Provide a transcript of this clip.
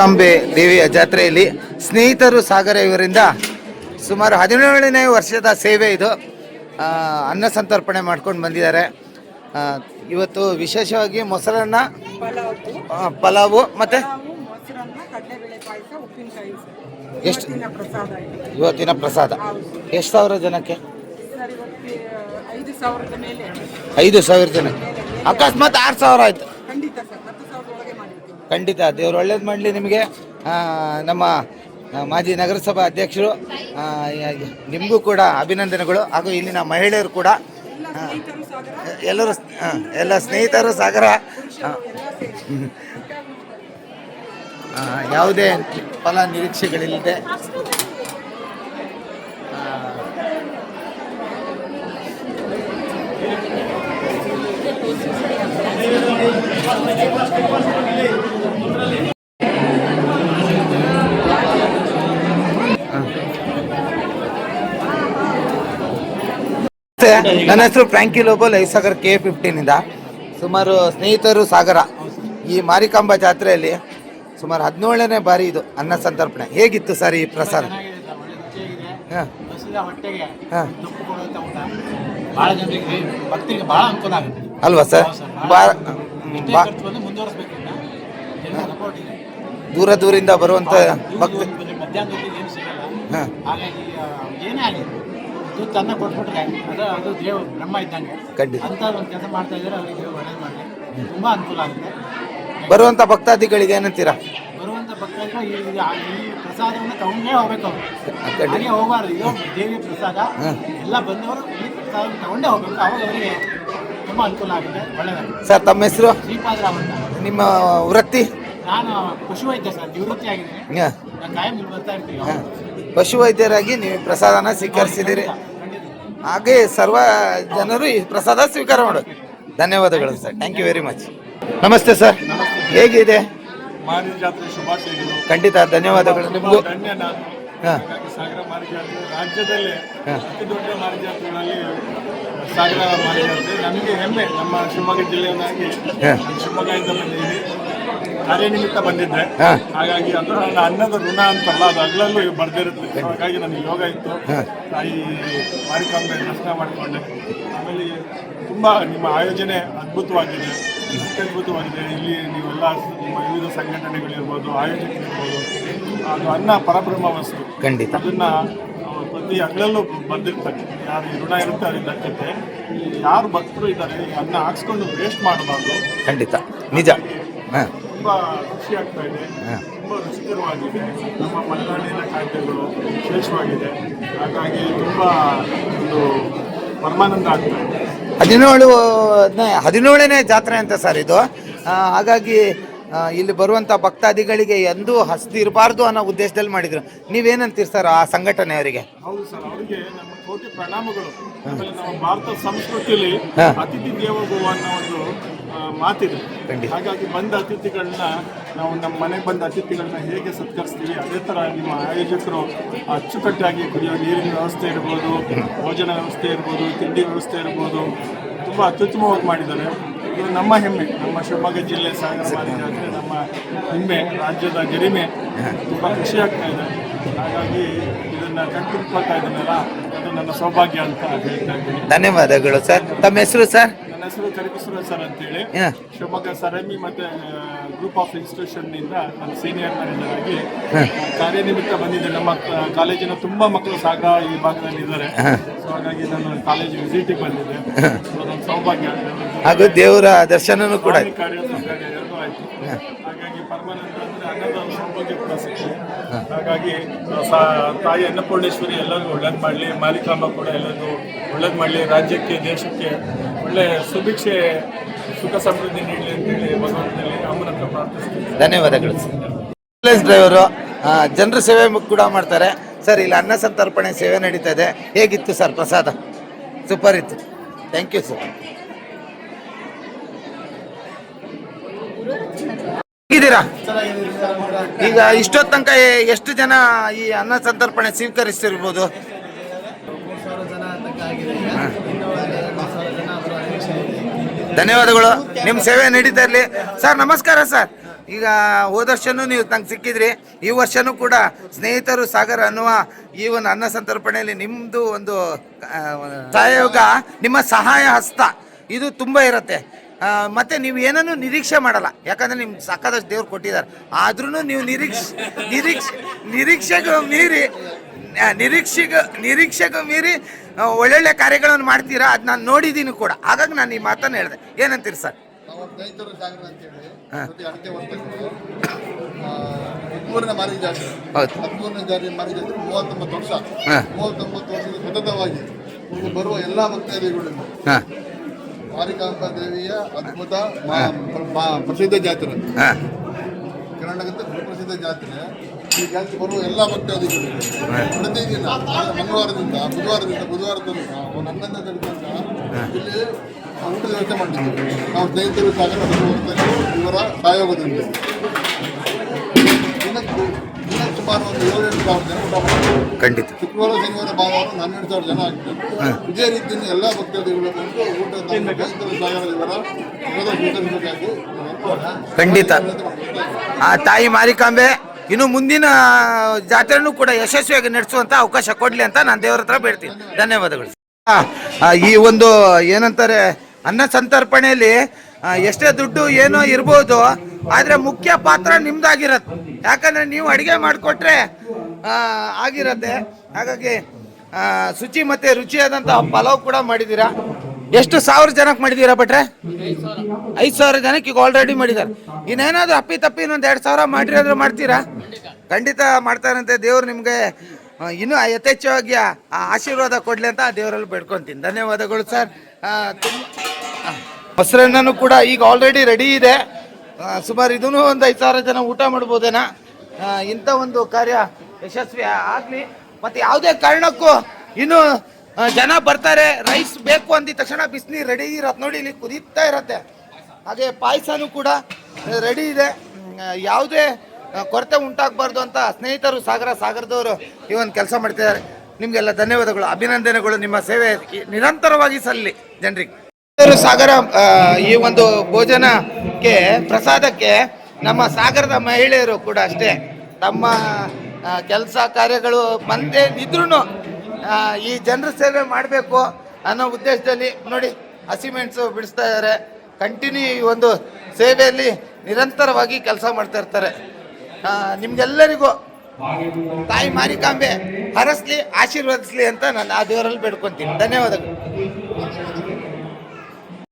ಅಂಬೆ ದೇವಿಯ ಜಾತ್ರೆಯಲ್ಲಿ ಸ್ನೇಹಿತರು ಸಾಗರ ಇವರಿಂದ ಸುಮಾರು ಹದಿನೇಳನೇ ವರ್ಷದ ಸೇವೆ ಇದು. ಅನ್ನ ಸಂತರ್ಪಣೆ ಮಾಡ್ಕೊಂಡು ಬಂದಿದ್ದಾರೆ. ಇವತ್ತು ವಿಶೇಷವಾಗಿ ಮೊಸರನ್ನ ಪಲಾವು ಮತ್ತು ಎಷ್ಟು ಇವತ್ತಿನ ಪ್ರಸಾದ? ಎಷ್ಟು ಸಾವಿರ ಜನಕ್ಕೆ? ಐದು ಸಾವಿರ ಜನಕ್ಕೆ. ಅಕಸ್ಮಾತ್ ಆರು ಸಾವಿರ ಆಯ್ತು. ಖಂಡಿತ ದೇವ್ರು ಒಳ್ಳೇದು ಮಾಡಲಿ ನಿಮಗೆ. ನಮ್ಮ ಮಾಜಿ ನಗರಸಭಾ ಅಧ್ಯಕ್ಷರು ನಿಮಗೂ ಕೂಡ ಅಭಿನಂದನೆಗಳು. ಹಾಗೂ ಇಲ್ಲಿನ ಮಹಿಳೆಯರು ಕೂಡ ಎಲ್ಲರೂ ಎಲ್ಲ ಸ್ನೇಹಿತರು ಸಾಗರ ಯಾವುದೇ ಫಲ ನಿರೀಕ್ಷೆಗಳಿಲ್ಲದೆ ನನ್ನ ಹೆಸರು Frankie Lobo life Sagar K ಫಿಫ್ಟೀನಿಂದ ಸುಮಾರು ಸ್ನೇಹಿತರು ಸಾಗರ. ಈ ಮಾರಿಕಾಂಬ ಜಾತ್ರೆಯಲ್ಲಿ ಸುಮಾರು ಹದಿನೇಳನೇ ಬಾರಿ ಇದು ಅನ್ನ ಸಂತರ್ಪಣೆ. ಹೇಗಿತ್ತು ಸರ್ ಈ ಪ್ರಸಾದ? ಹಾಂ. ಹಾಂ. ಅಲ್ವಾ ಸರ್? ದೂರ ದೂರಿಂದ ಬರುವಂಥ ಭಕ್ತಿ ಹಾಂ. ಅನ್ನ ಕೊಟ್ಬಿಟ್ರೆ ಅದು ಅದು ದೇವ ಬ್ರಹ್ಮ ಇದ್ದಂಗೆ. ಖಂಡಿತ. ಅಂತ ಒಂದು ಕೆಲಸ ಮಾಡ್ತಾ ಇದ್ದಾರೆ ಅವರಿಗೆ ದೇವರು ಒಳ್ಳೇದು ಮಾಡಲಿ. ತುಂಬ ಅನುಕೂಲ ಆಗುತ್ತೆ. ಬರುವಂಥ ಭಕ್ತಾದಿಗಳಿಗೆ ಏನಂತೀರಾ? ಬರುವಂಥ ಭಕ್ತರಿಗೆ ಈ ಈ ಪ್ರಸಾದವನ್ನು ತಗೊಂಡೇ ಹೋಗ್ಬೇಕು ಅವರು. ಹಾಗೆ ಹೋಗಬಾರ್ದು. ಇದು ದೇವಿ ಪ್ರಸಾದ. ಎಲ್ಲ ಬಂದವರು ಈ ಪ್ರಸಾದ ತಗೊಂಡೇ ಹೋಗ್ಬೇಕು. ಅವಾಗ ಅವರಿಗೆ ತುಂಬ ಅನುಕೂಲ ಆಗುತ್ತೆ. ಒಳ್ಳೆಯದಾಗುತ್ತೆ ಸರ್ ತಮ್ಮ ಹೆಸರು? ಶ್ರೀಪಾದರಾವ್ ಅಂತ ನಿಮ್ಮ ವೃತ್ತಿ? ನಾನು ಪಶುವೈದ್ಯ ಸರ್ ನಿವೃತ್ತಿ ಆಗಿದ್ದೀನಿ ನಾನು ಕಾಯಂ ಇಲ್ಲಿ ಬರ್ತಾ ಇರ್ತೀವಿ. ಹಾಂ. ಪಶುವೈದ್ಯರಾಗಿ ನೀವು ಪ್ರಸಾದನ ಸ್ವೀಕರಿಸಿದ್ದೀರಿ. ಹಾಗೆ ಸರ್ವ ಜನರು ಈ ಪ್ರಸಾದ ಸ್ವೀಕಾರ ಮಾಡು ಧನ್ಯವಾದಗಳು sir. Thank you very much ನಮಸ್ತೆ ಸರ್. ಹೇಗಿದೆ? ಮಾರಿ ಜಾತ್ರೆ ಶುಭಾಶಯಗಳು. ಖಂಡಿತ ಧನ್ಯವಾದಗಳು. ನಿಮಗೂ ಧನ್ಯ ನಾನು ಹಾಂ. ಹಾಗಾಗಿ ಸಾಗರ ಮಾರಿ ಜಾತ್ರೆ ರಾಜ್ಯದಲ್ಲೇ ಹಾಂ. ಅತಿ ದೊಡ್ಡ ಮಾರಿ ಜಾತ್ರೆಗಳಲ್ಲಿ ಸಾಗರ ಮಾರಿ ಜಾತ್ರೆ. ನಮಗೆ ಹೆಮ್ಮೆ. ನಮ್ಮ ಶಿವಮೊಗ್ಗ ಜಿಲ್ಲೆಯನ್ನಾಗಿ ಶಿವಮೊಗ್ಗ ನಾನು ಶಿವಮೊಗ್ಗದಿಂದ ಬಂದಿದ್ದೀನಿ ಕಾರ್ಯನಿಮಿತ್ತ ಬಂದಿದ್ದೆ. ಹಾಗಾಗಿ ಅದು ನನ್ನ ಅನ್ನದ ಋಣ ಅಂತಲ್ಲ ಅದು ಅಗ್ಲಲ್ಲೂ ಬರ್ದಿರುತ್ತೆ. ಹಾಗಾಗಿ ನನಗೆ ಯೋಗ ಇತ್ತು. ತಾಯಿ ಮಾರಿಕಾಂಬೆ ದರ್ಶನ ಮಾಡಿಕೊಂಡೆ. ಆಮೇಲೆ ತುಂಬ ನಿಮ್ಮ ಆಯೋಜನೆ ಅದ್ಭುತವಾಗಿದೆ. ಅತ್ಯದ್ಭುತವಾಗಿದೆ. ಇಲ್ಲಿ ನೀವೆಲ್ಲ ನಿಮ್ಮ ವಿವಿಧ ಸಂಘಟನೆಗಳಿರ್ಬೋದು ಆಯೋಜಕರಿರ್ಬೋದು. ಅದು ಅನ್ನ ಪರಬ್ರಹ್ಮ ವಸ್ತು. ಖಂಡಿತ. ಅದನ್ನ ಪ್ರತಿ ಅಗ್ಲಲ್ಲೂ ಬಂದಿರ್ತಾರೆ ಯಾರು ಈ ಋಣ ಇರುತ್ತೆ ದಕ್ಕತ್ತೆ ಈ ಯಾರು ಭಕ್ತರು ಇದ್ದಾರೆ ಅನ್ನ ಹಾಕ್ಸ್ಕೊಂಡು ವೇಸ್ಟ್ ಮಾಡಬಾರ್ದು. ಖಂಡಿತ. ನಿಜ. ಹಾಂ. ತುಂಬ ಖುಷಿ ಆಗ್ತಾ ಇದೆ. ತುಂಬ ರುಚಿಕರವಾಗಿದೆ ನಮ್ಮ ಮಲೆನಾಡಿನ ಖಾದ್ಯಗಳು ವಿಶೇಷವಾಗಿದೆ. ಹಾಗಾಗಿ ತುಂಬ ಒಂದು ಪರಮಾನಂದ ಆಗ್ತಾ ಇದೆ. ಹದಿನೇಳು ಹದಿನೇಳನೇ ಜಾತ್ರೆ ಅಂತ ಸರ್ ಇದು. ಹಾಗಾಗಿ ಇಲ್ಲಿ ಬರುವಂಥ ಭಕ್ತಾದಿಗಳಿಗೆ ಎಂದೂ ಹಸ್ದಿರಬಾರ್ದು ಅನ್ನೋ ಉದ್ದೇಶದಲ್ಲಿ ಮಾಡಿದ್ರು. ನೀವೇನಂತೀರಿ ಸರ್ ಆ ಸಂಘಟನೆ ಅವರಿಗೆ? ಹೌದು ಸರ್ ಅವರಿಗೆ ನಮ್ಮ ಕೋಟಿ ಪ್ರಣಾಮಗಳು. ನಮ್ಮ ಭಾರತ ಸಂಸ್ಕೃತಿಯಲ್ಲಿ. ಅತಿಥಿ ದೇವೋಭವ ಅನ್ನೋ ಒಂದು ಮಾತಿದೆ. ಹಾಗಾಗಿ ಬಂದ ಅತಿಥಿಗಳನ್ನ ನಾವು ನಮ್ಮ ಮನೆಗೆ ಬಂದ ಅತಿಥಿಗಳನ್ನ ಹೇಗೆ ಸತ್ಕರಿಸ್ತೀವಿ ಅದೇ ಥರ ನಿಮ್ಮ ಆಯೋಜಕರು ಅಚ್ಚುಕಟ್ಟಾಗಿ ಕುಡಿಯೋ ನೀರಿನ ವ್ಯವಸ್ಥೆ ಇರ್ಬೋದು ಭೋಜನ ವ್ಯವಸ್ಥೆ ಇರ್ಬೋದು ತಿಂಡಿ ವ್ಯವಸ್ಥೆ ಇರ್ಬೋದು ತುಂಬ ಅತ್ಯುತ್ತಮವಾಗಿ ಮಾಡಿದ್ದಾರೆ. ಇದು ನಮ್ಮ ಹೆಮ್ಮೆ. ನಮ್ಮ ಶಿವಮೊಗ್ಗ ಜಿಲ್ಲೆ ಸಾಗರ ಮಾರಿ ಜಾತ್ರೆ ನಮ್ಮ ಹೆಮ್ಮೆ. ರಾಜ್ಯದ ಗರಿಮೆ ತುಂಬ ಖುಷಿ ಆಗ್ತಾ ಇದೆ. ಹಾಗಾಗಿ ಇದನ್ನ ಕಣ್ತುಂಬ್ಕೊಳ್ತಾ ಇದ್ದೀನಲ್ಲ ಅದು ನನ್ನ ಸೌಭಾಗ್ಯ ಅಂತ ಹೇಳ್ತಾ ಇದ್ದೀನಿ. ಧನ್ಯವಾದಗಳು ಸರ್. ತಮ್ಮ ಹೆಸರು ಸರ್? ನನ್ನ ಹೆಸರು ಕರಿಕುಸುರ ಸರ್ ಅಂತೇಳಿ. ಶಿವಮೊಗ್ಗ ಸರಮಿ ಮತ್ತೆ ಗ್ರೂಪ್ ಆಫ್ ಇನ್ಸ್ಟಿಟ್ಯೂಷನ್ನಿಂದ ನಾನು ಸೀನಿಯರ್ ಮ್ಯಾನೇಜರ್ ಆಗಿ ಕಾರ್ಯನಿಮಿತ್ತ ಬಂದಿದ್ದೆ ನಮ್ಮ ಕಾಲೇಜಿನ ತುಂಬಾ ಮಕ್ಕಳು ಸಾಗ ಈ ಭಾಗದಲ್ಲಿ ಇದ್ದಾರೆ. ಸೊ ಹಾಗಾಗಿ ನಾನು ಕಾಲೇಜ್ ವಿಸಿಟಿಗೆ ಬಂದಿದ್ದೆ ಸೊ ನನ್ನ ಸೌಭಾಗ್ಯ. ಹಾಗೂ ದೇವರ ದರ್ಶನನೂ ಕೂಡ ಆಯ್ತು. ಕಾರ್ಯ ಕಾರ್ಯ ಎರಡೂ ಆಯ್ತು. ಹಾಗಾಗಿ ಪರಮಾನಂದ ಅಂದ್ರೆ ಅನ್ನದ ಸೌಭಾಗ್ಯ ಕೂಡ ಸಿಕ್ಕಿದೆ ಹಾಗಾಗಿ ತಾಯಿ ಅನ್ನಪೂರ್ಣೇಶ್ವರಿ ಎಲ್ಲರಿಗೂ ಒಳ್ಳೇದು ಮಾಡಲಿ ಮಾಲಿಕಾಂಬ ಕೂಡ ಎಲ್ಲರಿಗೂ ಒಳ್ಳೇದು ಮಾಡಲಿ. ರಾಜ್ಯಕ್ಕೆ ದೇಶಕ್ಕೆ ಸುಭಿಕ್ಷೆ, ಸುಖ ಸಮೃದ್ಧಿ ನೀಡಲಿ ಅಂತೇಳಿ ಭಗವಂತನಲ್ಲಿ ಅಮ್ಮನ ಹತ್ರ ಪ್ರಾರ್ಥಿಸ್ತೀನಿ ಧನ್ಯವಾದಗಳು ಸರ್. ಆಂಬುಲೆನ್ಸ್ ಡ್ರೈವರು ಜನರ ಸೇವೆ ಕೂಡ ಮಾಡ್ತಾರೆ. ಸರ್, ಇಲ್ಲಿ ಅನ್ನ ಸಂತರ್ಪಣೆ ಸೇವೆ ನಡೀತಾ ಇದೆ. ಹೇಗಿತ್ತು ಸರ್ ಪ್ರಸಾದ? ಸೂಪರ್ ಇತ್ತು. ಥ್ಯಾಂಕ್ ಯು ಸರ್ ಹೇಗಿದ್ದೀರಾ? ಈಗ ಇಷ್ಟೊತ್ತನಕ ತನಕ ಎಷ್ಟು ಜನ ಈ ಅನ್ನ ಸಂತರ್ಪಣೆ ಸ್ವೀಕರಿಸಿರ್ಬೋದು ಧನ್ಯವಾದಗಳು. ನಿಮ್ಮ ಸೇವೆ ನಡೀತಾ ಇರಲಿ. ಸರ್, ನಮಸ್ಕಾರ ಸರ್. ಈಗ ಹೋದ ವರ್ಷನೂ ನೀವು ತಂಗೆ ಸಿಕ್ಕಿದ್ರಿ. ಈ ವರ್ಷನೂ ಕೂಡ ಸ್ನೇಹಿತರು ಸಾಗರ ಅನ್ನುವ ಈ ಒಂದು ಅನ್ನ ಸಂತರ್ಪಣೆಯಲ್ಲಿ ನಿಮ್ಮದು ಒಂದು ಸಹಯೋಗ, ನಿಮ್ಮ ಸಹಾಯ ಹಸ್ತ. ಇದು ತುಂಬ ಇರುತ್ತೆ. ಮತ್ತು ನೀವು ಏನನ್ನು ನಿರೀಕ್ಷೆ ಮಾಡಲ್ಲ. ಯಾಕಂದ್ರೆ ನಿಮ್ಗೆ ಸಾಕಾದಷ್ಟು ದೇವ್ರು ಕೊಟ್ಟಿದ್ದಾರೆ ಆದ್ರೂ ನೀವು ನಿರೀಕ್ಷೆ ನಿರೀಕ್ಷೆ, ನಿರೀಕ್ಷೆಗೂ ಮೀರಿ ನಿರೀಕ್ಷೆಗೂ, ನಿರೀಕ್ಷೆಗೆ ಮೀರಿ ಒಳ್ಳೊಳ್ಳೆ ಕಾರ್ಯಗಳನ್ನು ಮಾಡ್ತೀರಾ ಅದು ನಾನು ನೋಡಿದ್ದೀನಿ ಕೂಡ. ಹಾಗಾಗಿ ನಾನು ಈ ಮಾತನ್ನು ಹೇಳಿದೆ. ಏನಂತೀರಿ ಸರ್? ನಾವು ರೈತರು ಸಾಗರ ಅಂತೇಳಿ ಹಾ. ಹದಿಮೂರನೇ ಮಾರಿಗೆ ಜಾತ್ರೆ. ಹೌದು. ಹದಿಮೂರನೇ ಜಾತಿ ಮಾರಿಗೆ ಜಾತ್ರೆ ಮೂವತ್ತೊಂಬತ್ತು ವರ್ಷ. ಮೂವತ್ತೊಂಬತ್ತು ವರ್ಷದ ಸತತವಾಗಿ ಬರುವ ಎಲ್ಲ ಭಕ್ತಾದಿಗಳಿಂದ ಹಾಂ. ಮಾರಿಕಾಂಬ ದೇವಿಯ ಅದ್ಭುತ ಪ್ರಸಿದ್ಧ ಜಾತ್ರೆ. ಹಾಂ. ಕರ್ನಾಟಕದ ಪ್ರಸಿದ್ಧ ಜಾತ್ರೆ. ಈ ಕೆಲಸ ಬರುವ ಎಲ್ಲ ಭಕ್ತಾದಿಗಳು ಪ್ರತಿದಿನ ಮಂಗಳವಾರದಿಂದ ಬುಧವಾರದಿಂದ ಬುಧವಾರ ತನಕ ನನ್ನನ್ನು ತನಕ ಇಲ್ಲಿ ಊಟದ ವ್ಯವಸ್ಥೆ ಮಾಡಿದ್ದೀವಿ. ನಾವು ಸ್ನೇಹಿತರು ಸಾಗರ ಇವರ ಸಹಯೋಗದಿಂದ. ದಿನಕ್ಕೆ ದಿನ ಸುಮಾರು ಒಂದು ಏಳೆಂಟು ಸಾವಿರ ಜನ ಊಟ ಮಾಡ್ತಾರೆ. ಖಂಡಿತ. ಶುಕ್ರವಾರ ಶನಿವಾರ ಭಾನುವಾರ ಹನ್ನೆರಡು ಸಾವಿರ ಜನ ಆಗ್ತದೆ. ಇದೇ ರೀತಿಯಲ್ಲಿ ಎಲ್ಲ ಭಕ್ತಾದಿಗಳು ಬಂದು ಊಟ ಸ್ನೇಹಿತರು ಸಾಗರ ಇವರ ಊಟದ ಸ್ವೀಕರಿಸಬೇಕಾಗಿ ಖಂಡಿತ. ಆ ತಾಯಿ ಮಾರಿಕಾಂಬೆ. ಇನ್ನು ಮುಂದಿನ ಜಾತ್ರೆನೂ ಕೂಡ ಯಶಸ್ವಿಯಾಗಿ ನಡೆಸುವಂತ ಅವಕಾಶ ಕೊಡಲಿ ಅಂತ ನಾನು ದೇವರ ಹತ್ರ ಬೇಡ್ತೀನಿ. ಧನ್ಯವಾದಗಳು. ಈ ಒಂದು ಏನಂತಾರೆ, ಅನ್ನ ಸಂತರ್ಪಣೆಯಲ್ಲಿ ಎಷ್ಟೇ ದುಡ್ಡು ಏನೋ ಇರ್ಬೋದು, ಆದ್ರೆ ಮುಖ್ಯ ಪಾತ್ರ ನಿಮ್ದಾಗಿರತ್ತೆ. ಯಾಕಂದ್ರೆ ನೀವು ಅಡಿಗೆ ಮಾಡಿಕೊಟ್ರೆ ಆಗಿರತ್ತೆ. ಹಾಗಾಗಿ ಶುಚಿ ಮತ್ತೆ ರುಚಿಯಾದಂತಹ ಪಲಾವ್ ಕೂಡ ಮಾಡಿದ್ದೀರಾ? ಎಷ್ಟು ಸಾವಿರ ಜನಕ್ಕೆ ಮಾಡಿದ್ದೀರಾ ಭಟ್ರೆ? ಐದು ಸಾವಿರ ಜನಕ್ಕೆ ಈಗ ಆಲ್ರೆಡಿ ಮಾಡಿದ್ದಾರೆ ಇನ್ನೇನಾದ್ರೂ ಅಪ್ಪಿ ತಪ್ಪಿ ಇನ್ನೊಂದು ಎರಡು ಸಾವಿರ ಮಾಡಿರಿ ಅಂದ್ರೆ ಮಾಡ್ತೀರಾ? ಖಂಡಿತ ಮಾಡ್ತಾರಂತೆ. ದೇವ್ರು ನಿಮಗೆ ಇನ್ನೂ ಯಥೇಚ್ಛವಾಗಿ ಆಶೀರ್ವಾದ ಕೊಡ್ಲಿ ಅಂತ ಆ ದೇವರಲ್ಲಿ ಬೇಡ್ಕೊಂತೀನಿ. ಧನ್ಯವಾದಗಳು ಸರ್. ಮೊಸರನ್ನೂ ಕೂಡ ಈಗ ಆಲ್ರೆಡಿ ರೆಡಿ ಇದೆ. ಸುಮಾರು ಇದೂ ಒಂದು ಐದು ಸಾವಿರ ಜನ ಊಟ ಮಾಡ್ಬೋದೇನಾ? ಇಂಥ ಒಂದು ಕಾರ್ಯ ಯಶಸ್ವಿ ಆಗಲಿ. ಮತ್ತು ಯಾವುದೇ ಕಾರಣಕ್ಕೂ ಇನ್ನು ಜನ ಬರ್ತಾರೆ ರೈಸ್ ಬೇಕು ಅಂದಿದ ತಕ್ಷಣ ಬಿಸಿನೀರು ರೆಡಿ ಇರತ್ತೆ ನೋಡಿ, ಇಲ್ಲಿ ಕುದೀತಾ ಇರತ್ತೆ. ಹಾಗೆ ಪಾಯಸನೂ ಕೂಡ ರೆಡಿ ಇದೆ. ಯಾವುದೇ ಕೊರತೆ ಉಂಟಾಗಬಾರ್ದು ಅಂತ ಸ್ನೇಹಿತರು ಸಾಗರ, ಸಾಗರದವರು ಈ ಒಂದು ಕೆಲಸ ಮಾಡ್ತಿದ್ದಾರೆ. ನಿಮಗೆಲ್ಲ ಧನ್ಯವಾದಗಳು, ಅಭಿನಂದನೆಗಳು ನಿಮ್ಮ ಸೇವೆ ನಿರಂತರವಾಗಿ ಸಲ್ಲಿ ಜನರಿಗೆ. ಸಾಗರ ಈ ಒಂದು ಭೋಜನಕ್ಕೆ, ಪ್ರಸಾದಕ್ಕೆ ನಮ್ಮ ಸಾಗರದ ಮಹಿಳೆಯರು ಕೂಡ ಅಷ್ಟೇ. ತಮ್ಮ ಕೆಲಸ ಕಾರ್ಯಗಳು ಬಂದೇ ಇದ್ರೂ ಈ ಜನರ ಸೇವೆ ಮಾಡಬೇಕು ಅನ್ನೋ ಉದ್ದೇಶದಲ್ಲಿ ನೋಡಿ ಹಸಿಮೆಣಸು ಬಿಡಿಸ್ತಾ ಇದ್ದಾರೆ ಕಂಟಿನ್ಯೂ ಈ ಒಂದು ಸೇವೆಯಲ್ಲಿ ನಿರಂತರವಾಗಿ ಕೆಲಸ ಮಾಡ್ತಾ ಇರ್ತಾರೆ. ನಿಮ್ಗೆಲ್ಲರಿಗೂ ತಾಯಿ ಮಾರಿಕಾಂಬೆ ಹರಸ್ಲಿ, ಆಶೀರ್ವದಿಸ್ಲಿ ಅಂತ ನಾನು ಆ ದೇವರಲ್ಲಿ ಬೇಡ್ಕೊಂತೀನಿ. ಧನ್ಯವಾದಗಳು.